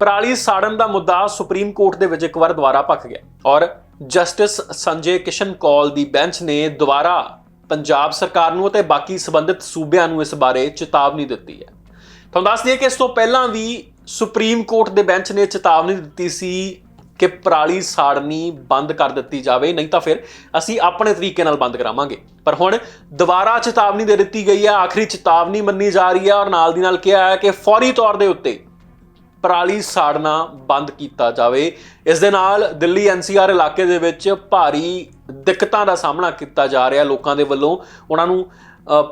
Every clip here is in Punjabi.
ਪਰਾਲੀ ਸਾੜਨ ਦਾ ਮੁੱਦਾ ਸੁਪਰੀਮ ਕੋਰਟ ਦੇ ਵਿੱਚ ਇੱਕ ਵਾਰ ਦੁਬਾਰਾ ਭਖ ਗਿਆ। ਔਰ ਜਸਟਿਸ ਸੰਜੇ ਕਿਸ਼ਨ ਕੌਲ ਦੀ ਬੈਂਚ ਨੇ ਦੁਬਾਰਾ ਪੰਜਾਬ ਸਰਕਾਰ ਨੂੰ ਅਤੇ ਬਾਕੀ ਸੰਬੰਧਿਤ ਸੂਬਿਆਂ ਨੂੰ ਇਸ ਬਾਰੇ ਚੇਤਾਵਨੀ ਦਿੱਤੀ ਹੈ। ਤੁਹਾਨੂੰ ਦੱਸ ਦਈਏ ਕਿ ਇਸ ਤੋਂ ਪਹਿਲਾਂ ਵੀ ਸੁਪਰੀਮ ਕੋਰਟ ਦੇ ਬੈਂਚ ਨੇ ਚੇਤਾਵਨੀ ਦਿੱਤੀ ਸੀ ਕਿ ਪਰਾਲੀ ਸਾੜਨੀ ਬੰਦ ਕਰ ਦਿੱਤੀ ਜਾਵੇ, ਨਹੀਂ ਤਾਂ ਫਿਰ ਅਸੀਂ ਆਪਣੇ ਤਰੀਕੇ ਨਾਲ ਬੰਦ ਕਰਾਵਾਂਗੇ। ਪਰ ਹੁਣ ਦੁਬਾਰਾ ਚੇਤਾਵਨੀ ਦੇ ਦਿੱਤੀ ਗਈ ਹੈ, ਆਖਰੀ ਚੇਤਾਵਨੀ ਮੰਨੀ ਜਾ ਰਹੀ ਹੈ ਔਰ ਨਾਲ ਦੀ ਨਾਲ ਕਿਹਾ ਹੈ ਕਿ ਫੌਰੀ ਤੌਰ ਦੇ ਉੱਤੇ ਪਰਾਲੀ ਸਾੜਨਾ ਬੰਦ ਕੀਤਾ ਜਾਵੇ। ਇਸ ਦੇ ਨਾਲ ਦਿੱਲੀ ਐਨਸੀਆਰ ਇਲਾਕੇ ਦੇ ਵਿੱਚ ਭਾਰੀ ਦਿੱਕਤਾਂ ਦਾ ਸਾਹਮਣਾ ਕੀਤਾ ਜਾ ਰਿਹਾ ਲੋਕਾਂ ਦੇ ਵੱਲੋਂ। ਉਹਨਾਂ ਨੂੰ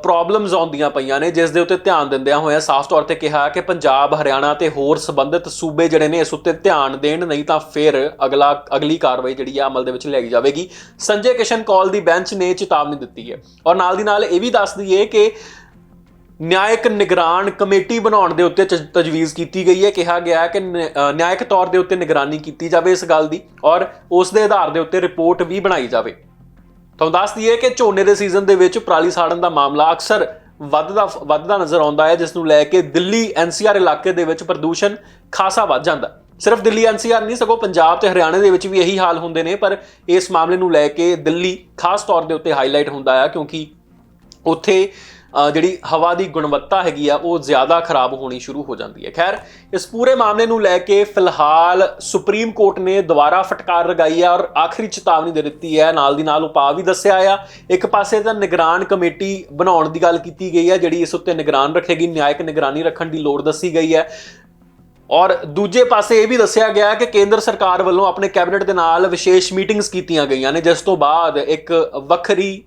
ਪ੍ਰੋਬਲਮਸ ਆਉਂਦੀਆਂ ਪਈਆਂ ਨੇ, ਜਿਸ ਦੇ ਉੱਤੇ ਧਿਆਨ ਦਿੰਦਿਆਂ ਹੋਇਆਂ ਸਾਫ਼ ਤੌਰ ਤੇ ਕਿਹਾ ਕਿ ਪੰਜਾਬ, ਹਰਿਆਣਾ ਤੇ ਹੋਰ ਸੰਬੰਧਿਤ ਸੂਬੇ ਜਿਹੜੇ ਨੇ ਇਸ ਉੱਤੇ ਧਿਆਨ ਦੇਣ, ਨਹੀਂ ਤਾਂ ਫਿਰ ਅਗਲਾ, ਅਗਲੀ ਕਾਰਵਾਈ ਜਿਹੜੀ ਆ ਅਮਲ ਦੇ ਵਿੱਚ ਲਿਆਈ ਜਾਵੇਗੀ। ਸੰਜੇ ਕਿਸ਼ਨ ਕੌਲ ਦੀ ਬੈਂਚ ਨੇ ਚੇਤਾਵਨੀ ਦਿੱਤੀ ਹੈ। ਔਰ ਨਾਲ ਦੀ ਨਾਲ ਇਹ ਵੀ ਦੱਸ ਦਈਏ ਕਿ ਨਿਆਇਕ ਨਿਗਰਾਨ ਕਮੇਟੀ ਬਣਾਉਣ ਦੇ ਉੱਤੇ ਤ- ਤਜਵੀਜ਼ ਕੀਤੀ ਗਈ ਹੈ। ਕਿਹਾ ਗਿਆ ਹੈ ਕਿ ਨਿਆਇਕ ਤੌਰ ਦੇ ਉੱਤੇ ਨਿਗਰਾਨੀ ਕੀਤੀ ਜਾਵੇ ਇਸ ਗੱਲ ਦੀ ਔਰ ਉਸ ਦੇ ਆਧਾਰ ਦੇ ਉੱਤੇ ਰਿਪੋਰਟ ਵੀ ਬਣਾਈ ਜਾਵੇ। ਤੁਹਾਨੂੰ ਦੱਸ ਦਈਏ ਕਿ ਝੋਨੇ ਦੇ ਸੀਜ਼ਨ ਦੇ ਵਿੱਚ ਪਰਾਲੀ ਸਾੜਨ ਦਾ ਮਾਮਲਾ ਅਕਸਰ ਵੱਧਦਾ ਵੱਧਦਾ ਨਜ਼ਰ ਆਉਂਦਾ ਹੈ, ਜਿਸ ਨੂੰ ਲੈ ਕੇ ਦਿੱਲੀ ਐਨਸੀਆਰ ਇਲਾਕੇ ਦੇ ਵਿੱਚ ਪ੍ਰਦੂਸ਼ਣ ਖਾਸਾ ਵੱਧ ਜਾਂਦਾ ਸਿਰਫ ਦਿੱਲੀ ਐਨਸੀਆਰ ਨਹੀਂ, ਸਗੋਂ ਪੰਜਾਬ ਤੇ ਹਰਿਆਣਾ ਦੇ ਵਿੱਚ ਵੀ ਇਹੀ ਹਾਲ ਹੁੰਦੇ ਨੇ, ਪਰ ਇਸ ਮਾਮਲੇ ਨੂੰ ਲੈ ਕੇ ਦਿੱਲੀ ਖਾਸ ਤੌਰ ਦੇ ਉੱਤੇ ਹਾਈਲਾਈਟ ਹੁੰਦਾ ਹੈ, ਕਿਉਂਕਿ ਉੱਥੇ ਜਿਹੜੀ ਹਵਾ ਦੀ ਗੁਣਵੱਤਾ ਹੈਗੀ ਆ, ਉਹ ਜ਼ਿਆਦਾ ਖਰਾਬ ਹੋਣੀ ਸ਼ੁਰੂ ਹੋ ਜਾਂਦੀ ਹੈ। ਖੈਰ, ਇਸ ਪੂਰੇ ਮਾਮਲੇ ਨੂੰ ਲੈ ਕੇ ਫਿਲਹਾਲ ਸੁਪਰੀਮ ਕੋਰਟ ਨੇ ਦੁਬਾਰਾ ਫਟਕਾਰ ਲਗਾਈ ਹੈ ਔਰ ਆਖਰੀ ਚੇਤਾਵਨੀ ਦੇ ਦਿੱਤੀ ਹੈ। ਨਾਲ ਦੀ ਨਾਲ ਉਪਾਅ ਵੀ ਦੱਸਿਆ ਆ। ਇੱਕ ਪਾਸੇ ਤਾਂ ਨਿਗਰਾਨ ਕਮੇਟੀ ਬਣਾਉਣ ਦੀ ਗੱਲ ਕੀਤੀ ਗਈ ਹੈ, ਜਿਹੜੀ ਇਸ ਉੱਤੇ ਨਿਗਰਾਨ ਰੱਖੇਗੀ, ਨਿਆਇਕ ਨਿਗਰਾਨੀ ਰੱਖਣ ਦੀ ਲੋੜ ਦੱਸੀ ਗਈ ਹੈ। ਔਰ ਦੂਜੇ ਪਾਸੇ ਇਹ ਵੀ ਦੱਸਿਆ ਗਿਆ ਕਿ ਕੇਂਦਰ ਸਰਕਾਰ ਵੱਲੋਂ ਆਪਣੇ ਕੈਬਨਿਟ ਦੇ ਨਾਲ ਵਿਸ਼ੇਸ਼ ਮੀਟਿੰਗਸ ਕੀਤੀਆਂ ਗਈਆਂ ਨੇ, ਜਿਸ ਤੋਂ ਬਾਅਦ ਇੱਕ ਵੱਖਰੀ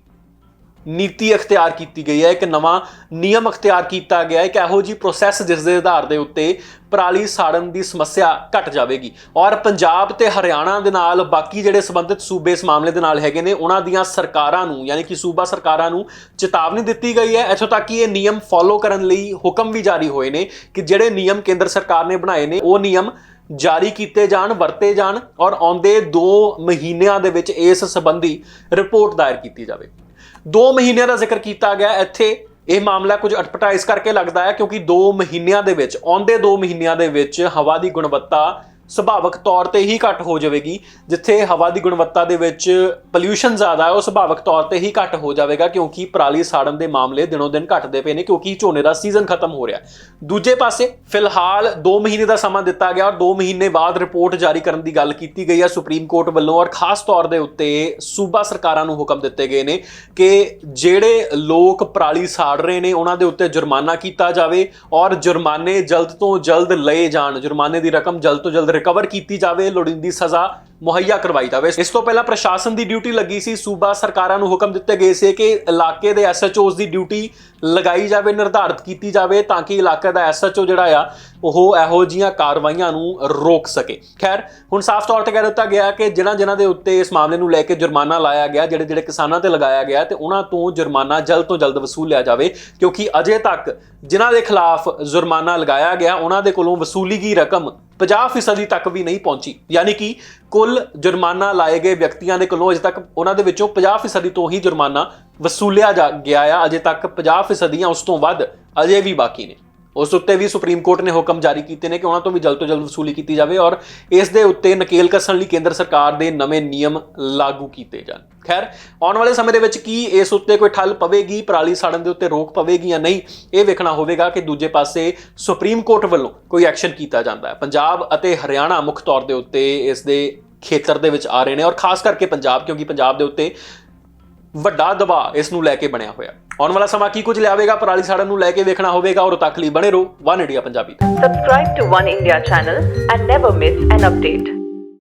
ਨੀਤੀ ਅਖਤਿਆਰ ਕੀਤੀ ਗਈ ਹੈ, ਇੱਕ ਨਵਾਂ ਨਿਯਮ ਅਖਤਿਆਰ ਕੀਤਾ ਗਿਆ ਹੈ ਇੱਕ ਇਹੋ ਜੀ ਪ੍ਰੋਸੈਸ ਜਿਸ ਦੇ ਆਧਾਰ ਦੇ ਉੱਤੇ ਪਰਾਲੀ ਸਾੜਨ ਦੀ ਸਮੱਸਿਆ ਘਟ ਜਾਵੇਗੀ। ਔਰ ਪੰਜਾਬ ਤੇ ਹਰਿਆਣਾ ਦੇ ਨਾਲ ਬਾਕੀ ਜਿਹੜੇ ਸੰਬੰਧਿਤ ਸੂਬੇ ਇਸ ਮਾਮਲੇ ਦੇ ਨਾਲ ਹੈਗੇ ਨੇ, ਉਹਨਾਂ ਦੀਆਂ ਸਰਕਾਰਾਂ ਨੂੰ, ਯਾਨੀ ਕਿ ਸੂਬਾ ਸਰਕਾਰਾਂ ਨੂੰ ਚੇਤਾਵਨੀ ਦਿੱਤੀ ਗਈ ਹੈ। ਇੱਥੋਂ ਤੱਕ ਕਿ ਇਹ ਨਿਯਮ ਫੋਲੋ ਕਰਨ ਲਈ ਹੁਕਮ ਵੀ ਜਾਰੀ ਹੋਏ ਨੇ ਕਿ ਜਿਹੜੇ ਨਿਯਮ ਕੇਂਦਰ ਸਰਕਾਰ ਨੇ ਬਣਾਏ ਨੇ, ਉਹ ਨਿਯਮ ਜਾਰੀ ਕੀਤੇ ਜਾਣ, ਵਰਤੇ ਜਾਣ ਔਰ ਆਉਂਦੇ 2 ਮਹੀਨਿਆਂ ਦੇ ਵਿੱਚ ਇਸ ਸੰਬੰਧੀ ਰਿਪੋਰਟ ਦਾਇਰ ਕੀਤੀ ਜਾਵੇ। 2 ਮਹੀਨਿਆਂ ਦਾ ਜ਼ਿਕਰ ਕੀਤਾ ਗਿਆ ਇੱਥੇ ਇਹ ਮਾਮਲਾ ਕੁਝ ਅਟਪਟਾ ਇਸ ਕਰਕੇ ਲੱਗਦਾ ਹੈ ਕਿਉਂਕਿ 2 ਮਹੀਨਿਆਂ ਦੇ ਵਿੱਚ, ਆਉਂਦੇ 2 ਮਹੀਨਿਆਂ ਦੇ ਵਿੱਚ ਹਵਾ ਦੀ ਗੁਣਵੱਤਾ ਸੁਭਾਵਕ ਤੌਰ ਤੇ ਹੀ ਘੱਟ ਹੋ ਜਾਵੇਗੀ। ਜਿੱਥੇ ਹਵਾ ਦੀ ਗੁਣਵੱਤਾ ਦੇ ਵਿੱਚ ਪੋਲਿਊਸ਼ਨ ਜ਼ਿਆਦਾ ਹੈ, ਉਹ ਸੁਭਾਵਕ ਤੌਰ ਤੇ ਹੀ ਘੱਟ ਹੋ ਜਾਵੇਗਾ ਕਿਉਂਕਿ ਪਰਾਲੀ ਸਾੜਨ ਦੇ ਮਾਮਲੇ ਦਿਨੋਂ ਦਿਨ ਘਟਦੇ ਪਏ ਨੇ ਕਿਉਂਕਿ ਝੋਨੇ ਦਾ ਸੀਜ਼ਨ ਖਤਮ ਹੋ ਰਿਹਾ ਦੂਜੇ ਪਾਸੇ, ਫਿਲਹਾਲ 2 ਮਹੀਨੇ ਦਾ ਸਮਾਂ ਦਿੱਤਾ ਗਿਆ ਔਰ 2 ਮਹੀਨੇ ਬਾਅਦ ਰਿਪੋਰਟ ਜਾਰੀ ਕਰਨ ਦੀ ਗੱਲ ਕੀਤੀ ਗਈ ਹੈ ਸੁਪਰੀਮ ਕੋਰਟ ਵੱਲੋਂ ਔਰ ਖਾਸ ਤੌਰ ਦੇ ਉੱਤੇ ਸੂਬਾ ਸਰਕਾਰਾਂ ਨੂੰ ਹੁਕਮ ਦਿੱਤੇ ਗਏ ਨੇ ਕਿ ਜਿਹੜੇ ਲੋਕ ਪਰਾਲੀ ਸਾੜ ਰਹੇ ਨੇ, ਉਹਨਾਂ ਦੇ ਉੱਤੇ ਜੁਰਮਾਨਾ ਕੀਤਾ ਜਾਵੇ ਔਰ ਜੁਰਮਾਨੇ ਜਲਦ ਤੋਂ ਜਲਦ ਲਏ ਜਾਣ, ਜੁਰਮਾਨੇ ਦੀ ਰਕਮ ਜਲਦ ਤੋਂ ਜਲਦ ਰਿਕਵਰ ਕੀਤੀ ਜਾਵੇ, ਲੋੜੀਂਦੀ ਸਜ਼ਾ ਮੁਹੱਈਆ ਕਰਵਾਈ ਜਾਵੇ। ਇਸ ਤੋਂ ਪਹਿਲਾਂ ਪ੍ਰਸ਼ਾਸਨ ਦੀ ਡਿਊਟੀ ਲੱਗੀ ਸੀ। ਸੂਬਾ ਸਰਕਾਰਾਂ ਨੂੰ ਹੁਕਮ ਦਿੱਤੇ ਗਏ ਸੀ ਕਿ ਇਲਾਕੇ ਦੇ ਐਸਐਚਓਸ ਦੀ ਡਿਊਟੀ ਲਗਾਈ ਜਾਵੇ, ਨਿਰਧਾਰਿਤ ਕੀਤੀ ਜਾਵੇ ਤਾਂ ਕਿ ਇਲਾਕੇ ਦਾ ਐਸਐਚਓ ਜਿਹੜਾ ਆ, ਉਹ ਇਹੋ ਜੀਆਂ ਕਾਰਵਾਈਆਂ ਨੂੰ ਰੋਕ ਸਕੇ। ਖੈਰ, ਹੁਣ ਸਾਫ਼ ਤੌਰ ਤੇ ਕਹਿ ਦਿੱਤਾ ਗਿਆ ਕਿ ਜਿਨ੍ਹਾਂ ਜਿਨ੍ਹਾਂ ਦੇ ਉੱਤੇ ਇਸ ਮਾਮਲੇ ਨੂੰ ਲੈ ਕੇ ਜੁਰਮਾਨਾ ਲਾਇਆ ਗਿਆ, ਜਿਹੜੇ ਜਿਹੜੇ ਕਿਸਾਨਾਂ ਤੇ ਲਗਾਇਆ ਗਿਆ ਤੇ ਉਹਨਾਂ ਤੋਂ ਜੁਰਮਾਨਾ ਜਲਦ ਤੋਂ ਜਲਦ ਵਸੂਲਿਆ ਜਾਵੇ, ਕਿਉਂਕਿ ਅਜੇ ਤੱਕ ਜਿਨ੍ਹਾਂ ਦੇ ਖਿਲਾਫ ਜੁਰਮਾਨਾ ਲਗਾਇਆ ਗਿਆ, ਉਹਨਾਂ ਦੇ ਕੋਲੋਂ ਵਸੂਲੀ ਗਈ ਰਕਮ 50% ਤੱਕ ਵੀ ਨਹੀਂ ਪਹੁੰਚੀ। ਯਾਨੀ ਕਿ ਕੁੱਲ ਜੁਰਮਾਨਾ ਲਾਏ ਗਏ ਵਿਅਕਤੀਆਂ ਦੇ ਕੋਲੋਂ ਅਜੇ ਤੱਕ ਉਹਨਾਂ ਦੇ ਵਿੱਚੋਂ 50% ਤੋਂ ਹੀ ਜੁਰਮਾਨਾ ਵਸੂਲਿਆ ਜਾ ਗਿਆ ਆ। ਅਜੇ ਤੱਕ 50% ਜਾਂ ਉਸ ਤੋਂ ਵੱਧ ਅਜੇ ਵੀ ਬਾਕੀ ਨੇ। ਉਸ ਉੱਤੇ ਵੀ ਸੁਪਰੀਮ ਕੋਰਟ ਨੇ ਹੁਕਮ ਜਾਰੀ ਕੀਤੇ ਨੇ ਕਿ ਉਹਨਾਂ ਤੋਂ ਵੀ ਜਲਦ ਤੋਂ ਜਲਦ ਵਸੂਲੀ ਕੀਤੀ ਜਾਵੇ ਔਰ ਇਸ ਦੇ ਉੱਤੇ ਨਕੇਲ ਕੱਸਣ ਲਈ ਕੇਂਦਰ ਸਰਕਾਰ ਦੇ ਨਵੇਂ ਨਿਯਮ ਲਾਗੂ ਕੀਤੇ ਜਾਣ। ਖੈਰ, ਆਉਣ ਵਾਲੇ ਸਮੇਂ ਦੇ ਵਿੱਚ ਕੀ ਇਸ ਉੱਤੇ ਕੋਈ ਠੱਲ ਪਵੇਗੀ, ਪਰਾਲੀ ਸਾੜਨ ਦੇ ਉੱਤੇ ਰੋਕ ਪਵੇਗੀ ਜਾਂ ਨਹੀਂ, ਇਹ ਵੇਖਣਾ ਹੋਵੇਗਾ ਕਿ ਦੂਜੇ ਪਾਸੇ ਸੁਪਰੀਮ ਕੋਰਟ ਵੱਲੋਂ ਕੋਈ ਐਕਸ਼ਨ ਕੀਤਾ ਜਾਂਦਾ ਹੈ। ਪੰਜਾਬ ਅਤੇ ਹਰਿਆਣਾ ਮੁੱਖ ਤੌਰ ਦੇ ਉੱਤੇ ਇਸ ਦੇ ਖੇਤਰ ਦੇ ਵਿੱਚ ਆ ਰਹੇ ਨੇ ਔਰ ਖਾਸ ਕਰਕੇ ਪੰਜਾਬ, ਕਿਉਂਕਿ ਪੰਜਾਬ ਦੇ ਉੱਤੇ ਵੱਡਾ ਦਬਾਅ ਇਸ ਨੂੰ ਲੈ ਕੇ ਬਣਿਆ ਹੋਇਆ। ਆਉਣ ਵਾਲਾ ਸਮਾਂ ਕੀ ਕੁਝ ਲਿਆਵੇਗਾ? ਪਰਾਲੀ ਸਾੜਨ ਨੂੰ ਲੈ ਕੇ ਵੇਖਣਾ ਹੋਵੇਗਾ ਔਰ ਤੱਕ ਲਈ ਬਣੇ ਰਹੋ। ਵਨ ਇੰਡੀਆ ਪੰਜਾਬੀ ਤੇ। Subscribe to One India channel and never miss an.